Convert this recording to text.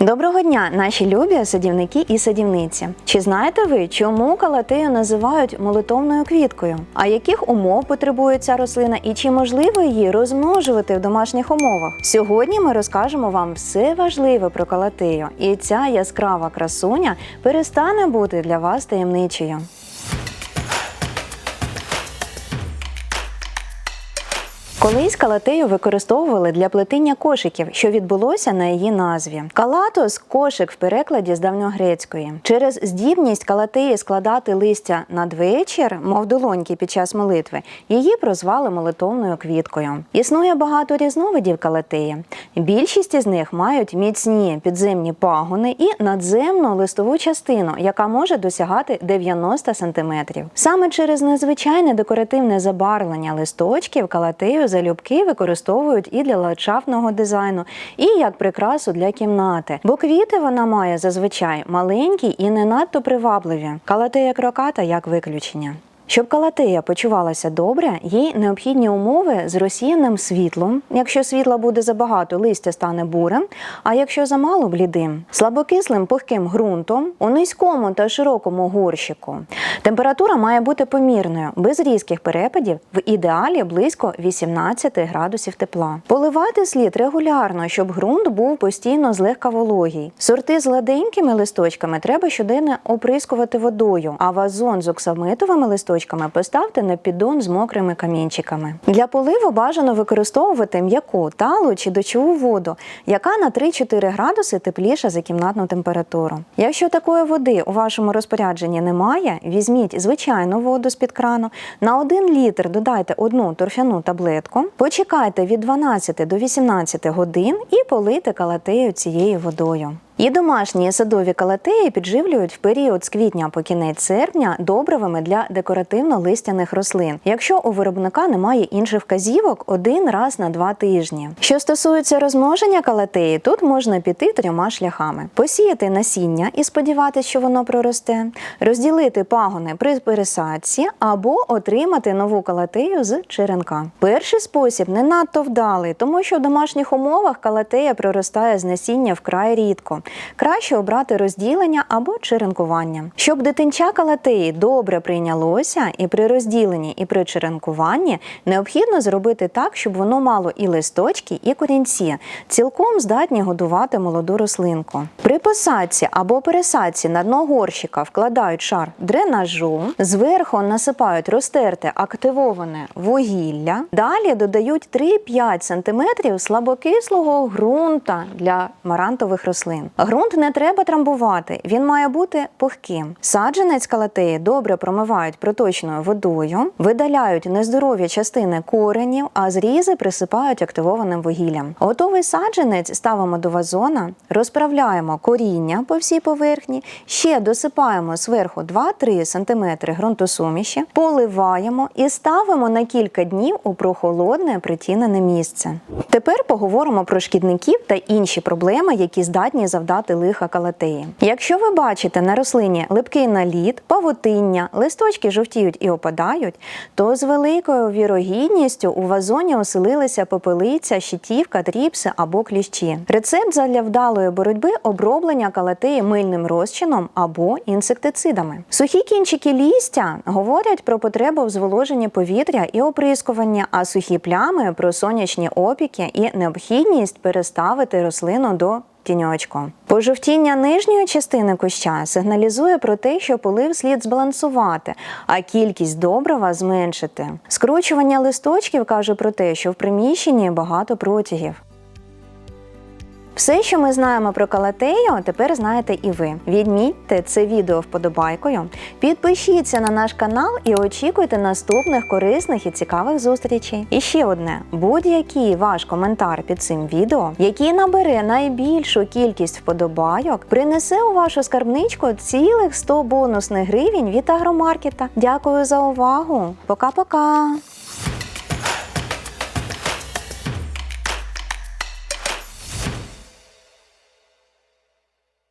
Доброго дня, наші любі садівники і садівниці. Чи знаєте ви, чому калатею називають молитовною квіткою? А яких умов потребує ця рослина і чи можливо її розмножувати в домашніх умовах? Сьогодні ми розкажемо вам все важливе про калатею, і ця яскрава красуня перестане бути для вас таємничою. Колись калатею використовували для плетіння кошиків, що відбулося на її назві. Калатос кошик в перекладі з давньогрецької. Через здібність калатеї складати листя надвечір, мов долоньки під час молитви, її прозвали молитовною квіткою. Існує багато різновидів калатеї. Більшість із них мають міцні підземні пагони і надземну листову частину, яка може досягати 90 см. Саме через незвичайне декоративне забарвлення листочків калатею залюбки використовують і для ландшафтного дизайну, і як прикрасу для кімнати. Бо квіти вона має зазвичай маленькі і не надто привабливі. Калатея кроката як виключення. Щоб калатея почувалася добре, їй необхідні умови з розсіяним світлом. Якщо світла буде забагато, листя стане бурим, а якщо замало блідим, слабокислим пухким ґрунтом у низькому та широкому горщику. Температура має бути помірною, без різких перепадів, в ідеалі близько 18 градусів тепла. Поливати слід регулярно, щоб ґрунт був постійно злегка вологий. Сорти з гладенькими листочками треба щоденно оприскувати водою, а вазон з оксамитовими листочками поставте на піддон з мокрими камінчиками. Для поливу бажано використовувати м'яку, талу чи дощову воду, яка на 3-4 градуси тепліша за кімнатну температуру. Якщо такої води у вашому розпорядженні немає, візьміть звичайну воду з-під крану, на 1 літр додайте одну торфяну таблетку, почекайте від 12 до 18 годин і полийте калатею цією водою. І домашні садові калатеї підживлюють в період з квітня по кінець серпня добривами для декоративно-листяних рослин, якщо у виробника немає інших вказівок один раз на два тижні. Що стосується розмноження калатеї, тут можна піти трьома шляхами: посіяти насіння і сподіватися, що воно проросте, розділити пагони при пересадці або отримати нову калатею з черенка. Перший спосіб не надто вдалий, тому що в домашніх умовах калатея проростає з насіння вкрай рідко. Краще обрати розділення або черенкування. Щоб дитинча калатеї добре прийнялося і при розділенні, і при черенкуванні необхідно зробити так, щоб воно мало і листочки, і корінці, цілком здатні годувати молоду рослинку. При посадці або пересадці на дно горщика вкладають шар дренажу, зверху насипають розтерте активоване вугілля, далі додають 3-5 см слабокислого ґрунта для марантових рослин. Ґрунт не треба трамбувати, він має бути пухким. Саджанець калатеї добре промивають проточною водою, видаляють нездорові частини коренів, а зрізи присипають активованим вугіллям. Готовий саджанець ставимо до вазона, розправляємо коріння по всій поверхні, ще досипаємо зверху 2-3 см ґрунтосуміші, поливаємо і ставимо на кілька днів у прохолодне притінене місце. Тепер поговоримо про шкідників та інші проблеми, які здатні завдати лиха калатеї. Якщо ви бачите на рослині липкий наліт, павутиння, листочки жовтіють і опадають, то з великою вірогідністю у вазоні оселилися попелиця, щитівка, тріпси або кліщі. Рецепт задля вдалої боротьби оброблення калатеї мильним розчином або інсектицидами. Сухі кінчики лістя говорять про потребу в зволоженні повітря і оприскування, а сухі плями про сонячні опіки і необхідність переставити рослину до тіньочку. Пожовтіння нижньої частини куща сигналізує про те, що полив слід збалансувати, а кількість добрива зменшити. Скручування листочків каже про те, що в приміщенні багато протягів. Все, що ми знаємо про калатею, тепер знаєте і ви. Відмітьте це відео вподобайкою, підпишіться на наш канал і очікуйте наступних корисних і цікавих зустрічей. І ще одне: будь-який ваш коментар під цим відео, який набере найбільшу кількість вподобайок, принесе у вашу скарбничку цілих 100 бонусних гривень від агромаркета. Дякую за увагу! Пока-пока!